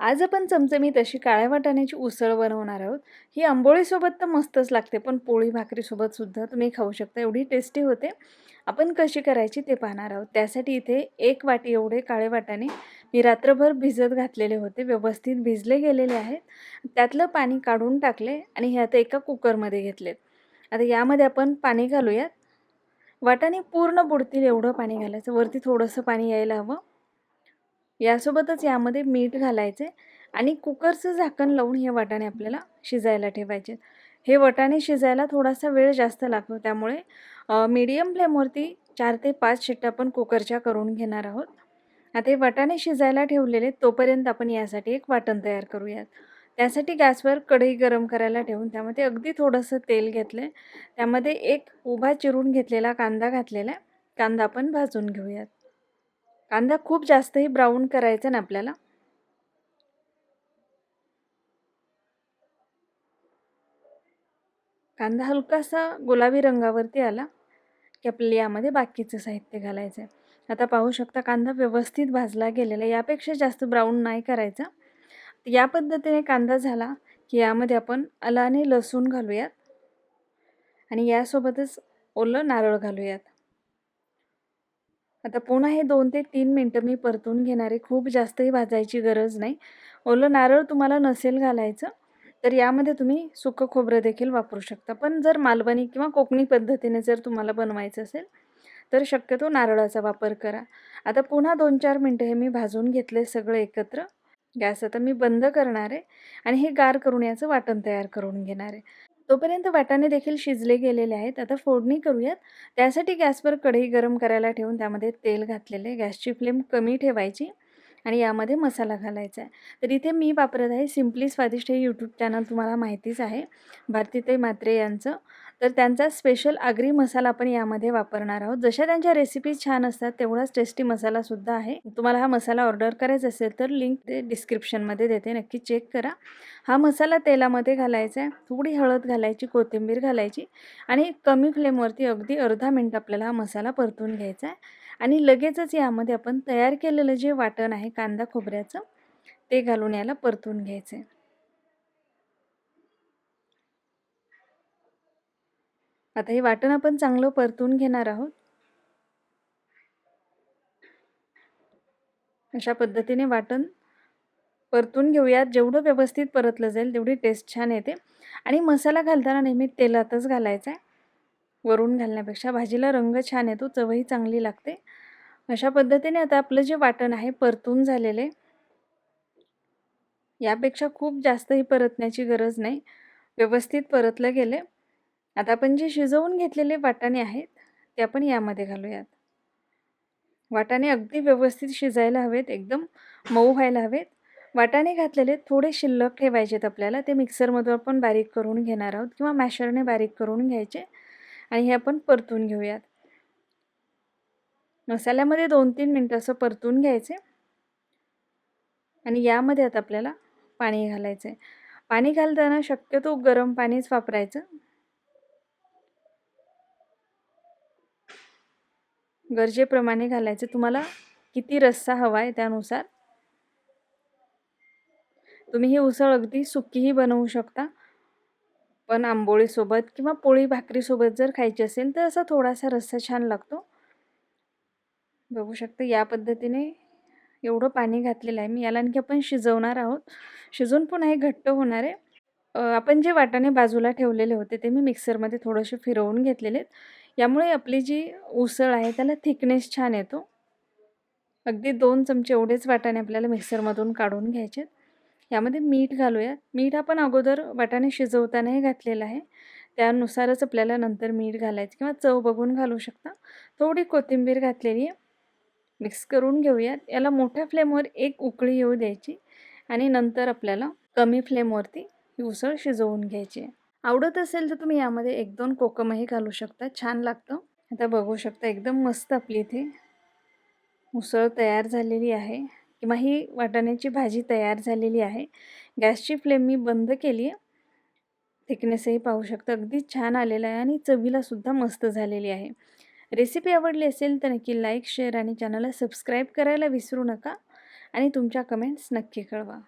आज आपण चमचमीत अशी काळ्या वाटाण्याची उसळ बनवणार आहोत. ही आंबोळीसोबत तर मस्तच लागते पण पोळी भाकरीसोबत सुद्धा तुम्ही खाऊ शकता एवढी टेस्टी होते. आपण कशी करायची ते पाहणार आहोत. त्यासाठी इथे एक वाटी एवढे काळे वाटाणे मी रात्रभर भिजत घातलेले होते व्यवस्थित भिजले गेलेले आहेत. त्यातलं पाणी काढून टाकले आणि हे आता एका कुकरमध्ये घेतलेत. आता यामध्ये आपण पाणी घालूयात. वाटाणे पूर्ण बुडतील एवढं पाणी घालायचं. वरती थोडंसं पाणी यायला हवं. यासोबतच यामध्ये मीठ घालायचे आणि कुकरचं झाकण लावून हे वाटाणे आपल्याला शिजायला ठेवायचे. हे वाटाणे शिजायला थोडासा वेळ जास्त लागतो. त्यामुळे मीडियम फ्लेमवरती चार ते पाच शिट्ट्या आपण कुकरच्या करून घेणार आहोत. आता हे वाटाणे शिजायला ठेवलेले तोपर्यंत आपण यासाठी एक वाटण तयार करूयात. त्यासाठी गॅसवर कढई गरम करायला ठेवून त्यामध्ये अगदी थोडंसं तेल घेतलं आहे त्यामध्ये एक उभा चिरून घेतलेला कांदा घातलेला कांदा आपण भाजून घेऊयात. कांदा खूप जास्तही ब्राऊन करायचा ना आपल्याला? कांदा हलकासा गुलाबी रंगावरती आला की आपल्याला यामध्ये बाकीचं साहित्य घालायचं आहे आता पाहू शकता कांदा व्यवस्थित भाजला गेलेला यापेक्षा जास्त ब्राऊन नाही करायचा. या पद्धतीने कांदा झाला की यामध्ये आपण आला आणि लसूण घालूयात. आणि यासोबतच ओलं नारळ घालूयात. आता पुन्हा हे दोन ते तीन मिनटं मी परतून घेणारे. खूप जास्तही भाजायची गरज नाही. ओलं नारळ तुम्हाला नसेल घालायचं तर यामध्ये तुम्ही सुकं खोबरं देखील वापरू शकता. पण जर मालवणी किंवा कोकणी पद्धतीने जर तुम्हाला बनवायचं असेल तर शक्यतो नारळाचा वापर करा. आता पुन्हा दोन चार मिनटं हे मी भाजून घेतले सगळं एकत्र. गॅस आता मी बंद करणार आहे आणि हे गार करून याचं वाटण तयार करून घेणार. आहे तोपर्यंत वाटाणे देखील शिजले गेलेले आहेत. आता फोडणी करूयात. त्यासाठी गॅसवर कढई गरम करायला ठेवून त्यामध्ये तेल घातलेले. गॅसची फ्लेम कमी ठेवायची आणि यामध्ये मसाला घालायचा आहे. तर इथे मी वापरत आहे सिम्पली स्वादिष्ट हे यूट्यूब चॅनल तुम्हाला माहितीच आहे. भारतीताई मात्रे यांचं तर त्यांचा स्पेशल आगरी मसाला आपण यामध्ये वापरणार आहोत. जशा त्यांच्या रेसिपीज छान असतात तेवढाच टेस्टी मसालासुद्धा आहे. तुम्हाला हा मसाला ऑर्डर करायचा असेल तर लिंक ते डिस्क्रिप्शनमध्ये देते. नक्की चेक करा. हा मसाला तेलामध्ये घालायचा आहे. थोडी हळद घालायची कोथिंबीर घालायची आणि कमी फ्लेमवरती अगदी अर्धा मिनटं आपल्याला हा मसाला परतून घ्यायचा आहे. आणि लगेचच यामध्ये आपण तयार केलेलं जे वाटण आहे कांदा खोबऱ्याचं ते घालून याला परतून घ्यायचं आहे. आता हे वाटण आपण चांगलं परतून घेणार आहोत. अशा पद्धतीने वाटण परतून घेऊयात. जेवढं व्यवस्थित परतलं जाईल तेवढी टेस्ट छान येते. आणि मसाला घालताना नेहमी तेलातच घालायचा आहे. वरून घालण्यापेक्षा भाजीला रंग छान येतो चवही चांगली लागते. अशा पद्धतीने आता आपलं जे वाटण आहे परतून झालेले यापेक्षा खूप जास्तही परतण्याची गरज नाही. व्यवस्थित परतलं गेले आता आपण जे शिजवून घेतलेले वाटाणे आहेत ते आपण यामध्ये घालूयात. वाटाणे अगदी व्यवस्थित शिजायला हवेत एकदम मऊ व्हायला हवेत. वाटाणे घातलेले थोडे शिल्लक ठेवायचेत आपल्याला ते मिक्सरमधून आपण बारीक करून घेणार आहोत किंवा मॅशरने बारीक करून घ्यायचे आणि हे आपण परतून घेऊयात. मसाल्यामध्ये दोन तीन मिनटं असं परतून घ्यायचे आणि यामध्ये आता आपल्याला पाणी घालायचं आहे पाणी घालताना शक्यतो गरम पाणीच वापरायचं. गरजेप्रमाणे घालायचं. तुम्हाला किती रस्सा हवा आहे त्यानुसार. तुम्ही ही उसळ अगदी सुकीही बनवू शकता. पण आंबोळीसोबत किंवा पोळी भाकरीसोबत जर खायची असेल तर असा थोडासा रस्सा छान लागतो. बघू शकता या पद्धतीने एवढं पाणी घातलेलं आहे. मी याला आणखी आपण शिजवणार आहोत. शिजवून पुन्हा हे घट्ट होणार आहे. आपण जे वाटाणे बाजूला ठेवलेले होते ते मी मिक्सरमध्ये थोडेसे फिरवून घेतलेले आहेत. यामुळे आपली जी उसळ आहे त्याला थिकनेस छान येतो. अगदी दोन चमचे एवढेच वाटाणे आपल्याला मिक्सरमधून काढून घ्यायचे यामध्ये मीठ घालूया मीठ आपण अगोदर वाटाणे शिजवतानाही घातलेलं आहे. त्यानुसारच आपल्याला नंतर मीठ घालायचं किंवा चव बघून घालू शकता. थोडी कोथिंबीर घातलेली आहे. मिक्स करून घेऊयात. याला मोठ्या फ्लेमवर एक उकळी येऊ द्यायची आणि नंतर आपल्याला कमी फ्लेमवरती ही उसळ शिजवून घ्यायची आहे. आवडत असेल तर तुम्ही यामध्ये एक दोन कोकमही घालू शकता. छान लागतं. आता बघू शकता एकदम मस्त आपली इथे उसळ तयार झालेली आहे. किंवा ही वाटाण्याची भाजी तयार झालेली आहे. गॅसची फ्लेम मी बंद केली आहे. थिकनेसही पाहू शकता. अगदी छान आलेला आहे आणि चवीलासुद्धा मस्त झालेली आहे. रेसिपी आवडली असेल तर नक्की लाईक शेअर आणि चॅनलला सबस्क्राईब करायला विसरू नका. आणि तुमच्या कमेंट्स नक्की कळवा.